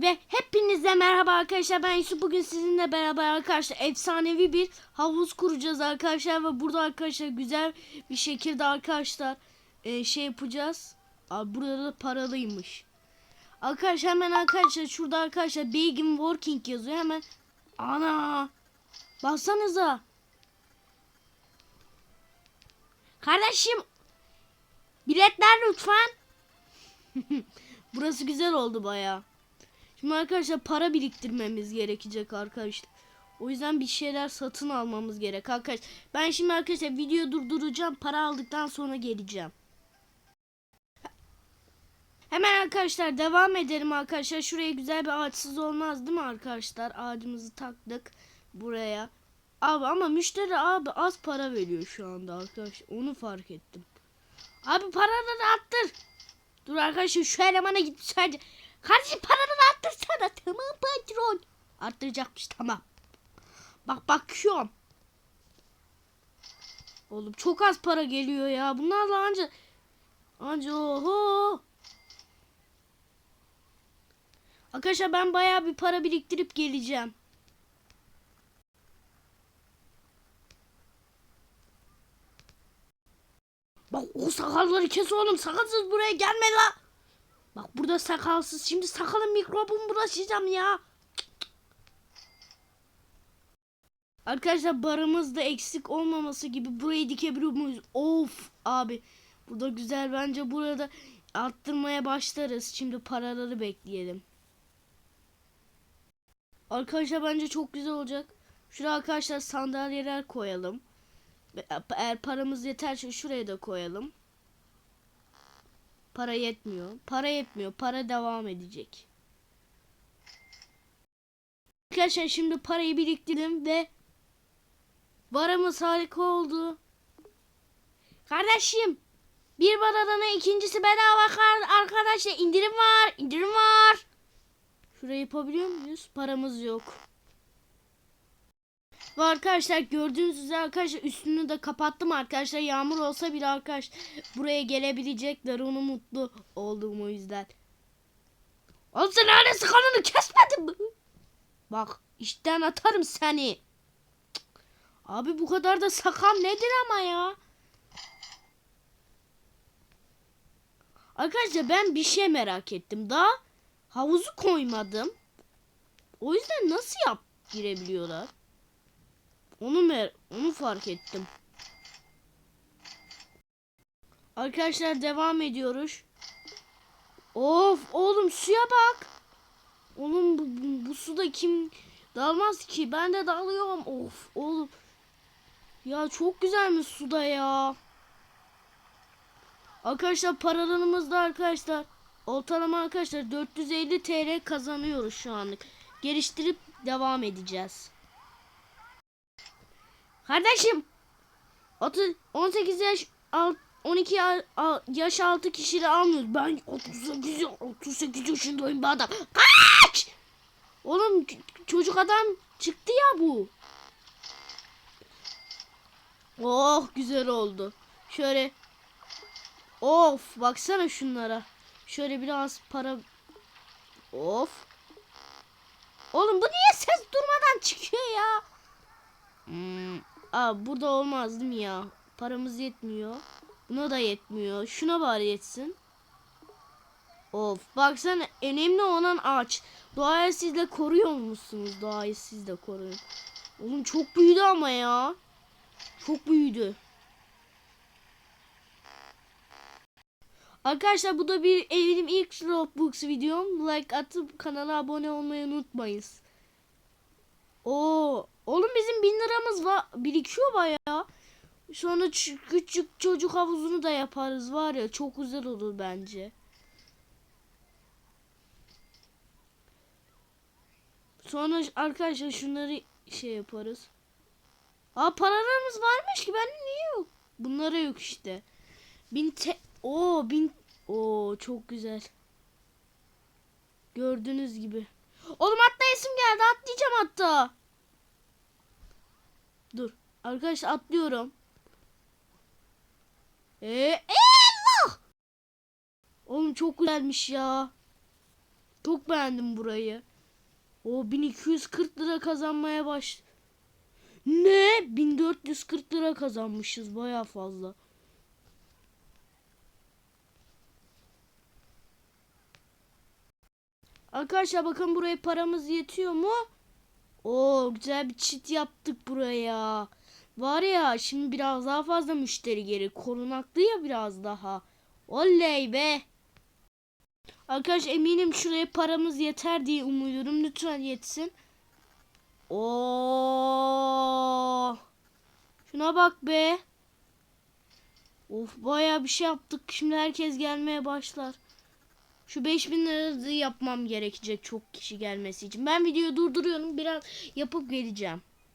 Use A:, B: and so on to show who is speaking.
A: Ve hepinize merhaba arkadaşlar. Ben Yusuf. Bugün sizinle beraber arkadaşlar efsanevi bir havuz kuracağız arkadaşlar. Ve burada arkadaşlar güzel bir şekilde arkadaşlar e, şey yapacağız. Abi burada da paralıymış. Arkadaşlar hemen arkadaşlar şurada arkadaşlar Begin Working yazıyor. Hemen ana baksanıza. Kardeşim biletler lütfen. Burası güzel oldu bayağı. Şimdi arkadaşlar para biriktirmemiz gerekecek arkadaşlar. O yüzden bir şeyler satın almamız gerek arkadaşlar. Ben şimdi arkadaşlar video durduracağım. Para aldıktan sonra geleceğim. Hemen arkadaşlar devam edelim arkadaşlar. Şuraya güzel bir ağaçsız olmaz değil mi arkadaşlar? Ağacımızı taktık buraya. Abi ama müşteri abi az para veriyor şu anda arkadaşlar. Onu fark ettim. Abi paraları arttır. Dur arkadaşlar şu elemana git sadece. Kardeşim paraları arttırsana. Tamam patron. Arttıracakmış tamam. Bak bakıyorum. Oğlum çok az para geliyor ya. Bunlarla anca anca oho. Arkadaşlar ben bayağı bir para biriktirip geleceğim. Bak o sakalları kes oğlum. Sakalsız buraya gelme la. Bak burada sakalsız. Şimdi sakalın mikrobunu bulaşacağım ya. Arkadaşlar barımızda eksik olmaması gibi burayı dikebiliyor muyuz? Of abi. Burada güzel bence burada arttırmaya başlarız. Şimdi paraları bekleyelim. Arkadaşlar bence çok güzel olacak. Şuraya arkadaşlar sandalyeler koyalım. Eğer paramız yeterse şuraya da koyalım. Para yetmiyor. Para yetmiyor. Para devam edecek. Arkadaşlar şimdi parayı biriktirdim ve varamız harika oldu. Kardeşim bir badalana ikincisi bedava arkadaşlar indirim var indirim var. Şurayı yapabiliyor muyuz? Paramız yok. Ve arkadaşlar gördüğünüz üzere arkadaşlar üstünü de kapattım arkadaşlar. Yağmur olsa bile arkadaş buraya gelebilecekler. Onu mutlu oldum o yüzden. Oğlum sen hala sakalını kesmedin mi? Bak işten atarım seni. Abi bu kadar da sakal nedir ama ya? Arkadaşlar ben bir şey merak ettim. Daha havuzu koymadım. O yüzden nasıl yap girebiliyorlar? Onu mer onu fark ettim. Arkadaşlar devam ediyoruz. Of oğlum suya bak. Oğlum bu, bu, bu suda kim dalmaz ki? Ben de dalıyorum. Of oğlum. Ya çok güzelmiş suda ya. Arkadaşlar paralarımızda arkadaşlar. Ortalama arkadaşlar 450 TL kazanıyoruz şu anlık. Geliştirip devam edeceğiz. Kardeşim 30, 18 yaş alt, 12 ya- al- yaş altı kişileri almıyoruz. Ben 38 ya- 38 yaşındayım bir adam. Kaç! Oğlum çocuk adam çıktı ya bu. Oh güzel oldu. Şöyle Of baksana şunlara. Şöyle biraz para Of. Oğlum bu niye ses durmadan çıkıyor. Aa, burada olmaz değil mi ya? Paramız yetmiyor. Buna da yetmiyor. Şuna bari yetsin. Of baksana önemli olan ağaç. Doğayı siz de koruyor musunuz? Doğayı siz de koruyun. Oğlum çok büyüdü ama ya. Çok büyüdü. Arkadaşlar bu da bir evim ilk Roblox videom. Like atıp kanala abone olmayı unutmayız. Oo, oğlum bizim bin liramız var birikiyor bayağı. Sonra küçük çocuk havuzunu da yaparız var ya çok güzel olur bence. Sonra arkadaşlar şunları şey yaparız. Aa paralarımız varmış ki bende niye yok? Bunlara yok işte. Bin te Oo bin Oo çok güzel. Gördüğünüz gibi. Oğlum atlayasım geldi atlayacağım hatta. Dur. Arkadaşlar atlıyorum. Ee, eyvah! Oğlum çok güzelmiş ya. Çok beğendim burayı. O 1240 lira kazanmaya baş. Ne? 1440 lira kazanmışız baya fazla. Arkadaşlar bakın buraya paramız yetiyor mu? Oo güzel bir çit yaptık buraya. Var ya şimdi biraz daha fazla müşteri gelir. Korunaklı ya biraz daha. Oley be. Arkadaş eminim şuraya paramız yeter diye umuyorum. Lütfen yetsin. Oo. Şuna bak be. Of baya bir şey yaptık. Şimdi herkes gelmeye başlar. Şu 5000 lirayı yapmam gerekecek çok kişi gelmesi için. Ben videoyu durduruyorum. Biraz yapıp geleceğim.